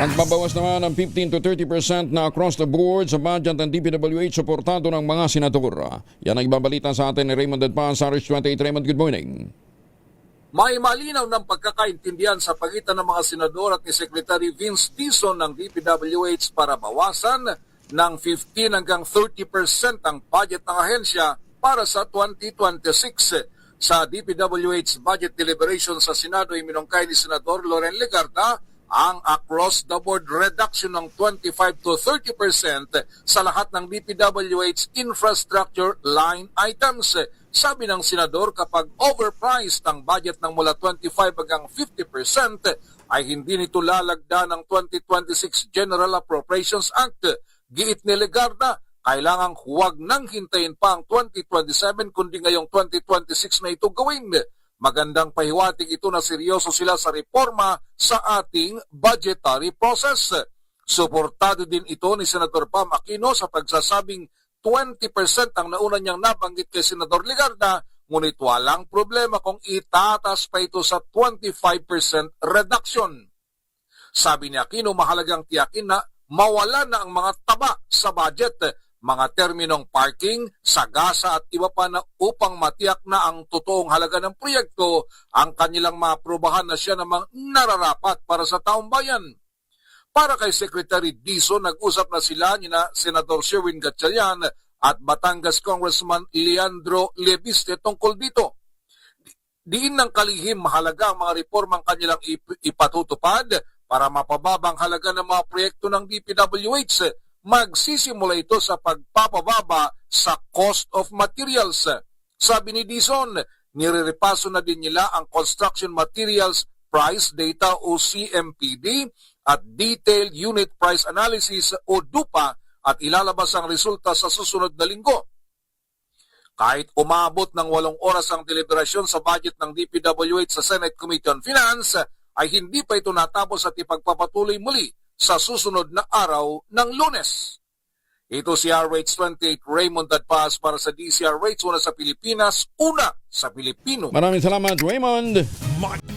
Pagbabawas naman ng 15 to 30% na across the board sa budget ng DPWH suportado ng mga senador. Yan ang ibabalita sa atin ni Raymond Edpan sa RH28. Raymond, good morning. May malinaw ng pagkakaintindihan sa pagitan ng mga senador at ni Secretary Vince Dizon ng DPWH para bawasan ng 15 hanggang 30% ang budget ng ahensya para sa 2026. Sa DPWH budget deliberation sa Senado, iminungkay ni Senador Loren Legarda ang across-the-board reduction ng 25 to 30% sa lahat ng DPWH infrastructure line items. Sabi ng senador kapag overpriced ang budget ng mula 25 hanggang 50% ay hindi nito lalagda ng 2026 General Appropriations Act. Giit ni Legarda, kailangang huwag nang hintayin pa ang 2027 kundi ngayong 2026 na ito gawin. Magandang pahiwatig ito na seryoso sila sa reforma sa ating budgetary process. Suportado din ito ni Senator Pam Aquino sa pagsasabing 20% ang nauna niyang nabanggit kay Senador Ligarda, ngunit walang problema kung itatas pa ito sa 25% reduction. Sabi ni Aquino, mahalagang tiyakin na mawala na ang mga taba sa budget, mga terminong parking, sagasa at iba pa na upang matiyak na ang totoong halaga ng proyekto ang kanilang maaprubahan na siya namang nararapat para sa taong bayan. Para kay Secretary Diso, nag-usap na sila ni na Senador Sherwin Gatchalian at Batangas Congressman Leandro Leviste tungkol dito. Diin ng kalihim mahalaga ang mga reformang kanilang ip- ipatutupad para mapababang halaga ng mga proyekto ng DPWH. Magsisimula ito sa pagpapababa sa cost of materials. Sabi ni Dison, nirirepaso na din nila ang Construction Materials Price Data o CMPD at Detailed Unit Price Analysis o DUPA at ilalabas ang resulta sa susunod na linggo. Kahit umabot ng walong oras ang deliberasyon sa budget ng DPWH sa Senate Committee on Finance, ay hindi pa ito natapos at ipagpapatuloy muli sa susunod na araw ng lunes. Ito si RH28 Raymond Dadpaz para sa DCR Rates, una sa Pilipinas, una sa Pilipino. Maraming salamat, Raymond. Ma-